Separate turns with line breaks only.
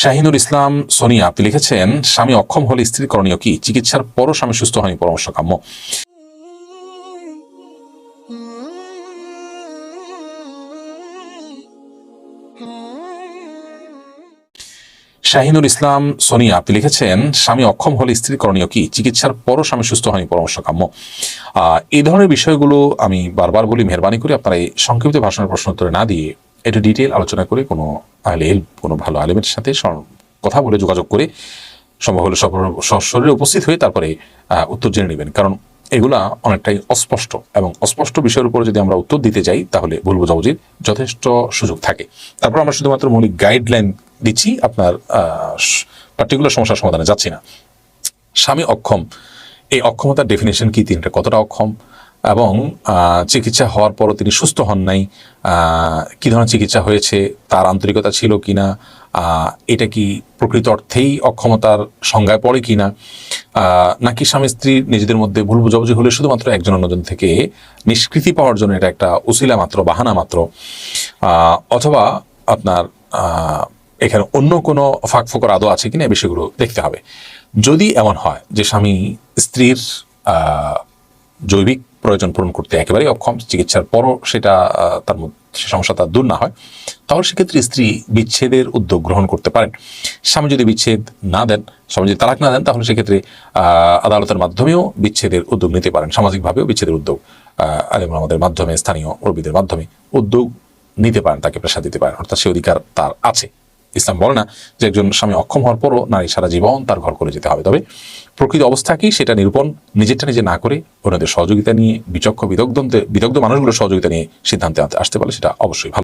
শাহিনুর ইসলাম, সোনিয়া, আপনি লিখেছেন, স্বামী অক্ষম হলে স্ত্রীর করণীয় কি? চিকিৎসার পরও স্বামী সুস্থ হয়নি পরামর্শ কাম্য শাহিনুর ইসলাম, সোনিয়া, আপনি লিখেছেন, স্বামী অক্ষম হলে স্ত্রীর করণীয় কি? চিকিৎসার পরও স্বামী সুস্থ হয়নি পরামর্শ কাম্য এই ধরনের বিষয়গুলো আমি বারবার বলি, মেহরবানি করে, আপনারা এই সংক্ষিপ্ত ভাষণের প্রশ্ন উত্তরে না দিয়ে একটু ডিটেল আলোচনা করে কোনো আলেম, কোনো ভালো আলেমের সাথে কথা বলে যোগাযোগ করে সম্ভব হলে সশরীরে উপস্থিত হয়ে তারপরে উত্তর জেনে নেবেন। কারণ এগুলা অনেকটাই অস্পষ্ট এবং অস্পষ্ট বিষয়ের উপর যদি আমরা উত্তর দিতে যাই, তাহলে ভুল বোঝাবুঝির যথেষ্ট সুযোগ থাকে। তারপর আমরা শুধুমাত্র মৌলিক গাইডলাইন দিচ্ছি, আপনার পার্টিকুলার সমস্যার সমাধানে যাচ্ছি না। স্বামী অক্ষম, এই অক্ষমতার ডেফিনেশন কি? তিনটা কতটা অক্ষম? এবং চিকিৎসা হওয়ার পরও তিনি সুস্থ হন নাই। কী ধরনের চিকিৎসা হয়েছে, তার আন্তরিকতা ছিল কি না এটা কি প্রকৃত অর্থেই অক্ষমতার সংজ্ঞায় পড়ে কি না নাকি স্বামী স্ত্রী নিজেদের মধ্যে ভুল বুঝাবুঝি হলে শুধুমাত্র একজন অন্যজন থেকে নিষ্কৃতি পাওয়ার জন্য এটা একটা উসিলা মাত্র, বাহানা মাত্র অথবা আপনার এখানে অন্য কোনো ফাঁক ফোকর আদৌ আছে কিনা এই বিষয়গুলো দেখতে হবে। যদি এমন হয় যে স্বামী স্ত্রীর জৈবিক প্রয়োজন পূরণ করতে একেবারেই অক্ষম, চিকিৎসার পরও সেটা তার মধ্যে সমস্যা তার দূর না হয়, তাহলে সেক্ষেত্রে স্ত্রী বিচ্ছেদের উদ্যোগ গ্রহণ করতে পারেন। স্বামী যদি বিচ্ছেদ না দেন, স্বামী যদি তালাক না দেন, তাহলে সেক্ষেত্রে আদালতের মাধ্যমেও বিচ্ছেদের উদ্যোগ নিতে পারেন। সামাজিকভাবেও বিচ্ছেদের উদ্যোগ আলেম আমাদের মাধ্যমে, স্থানীয় মুরব্বীদের মাধ্যমে উদ্যোগ নিতে পারেন, তাকে প্রেশার দিতে পারেন, অর্থাৎ সে অধিকার তার আছে। ইসলাম বলে না যে একজন স্বামী অক্ষম হওয়ার পরও নারী সারা জীবন তার ঘর করে যেতে হবে। তবে প্রকৃত অবস্থা কি সেটা নিরূপণ নিজেরটা নিজে না করে অন্যদের সহযোগিতা নিয়ে বিচক্ষ বিদগ্ধ বিদগ্ধ মানুষগুলোর সহযোগিতা নিয়ে সিদ্ধান্তে আসতে পারে সেটা অবশ্যই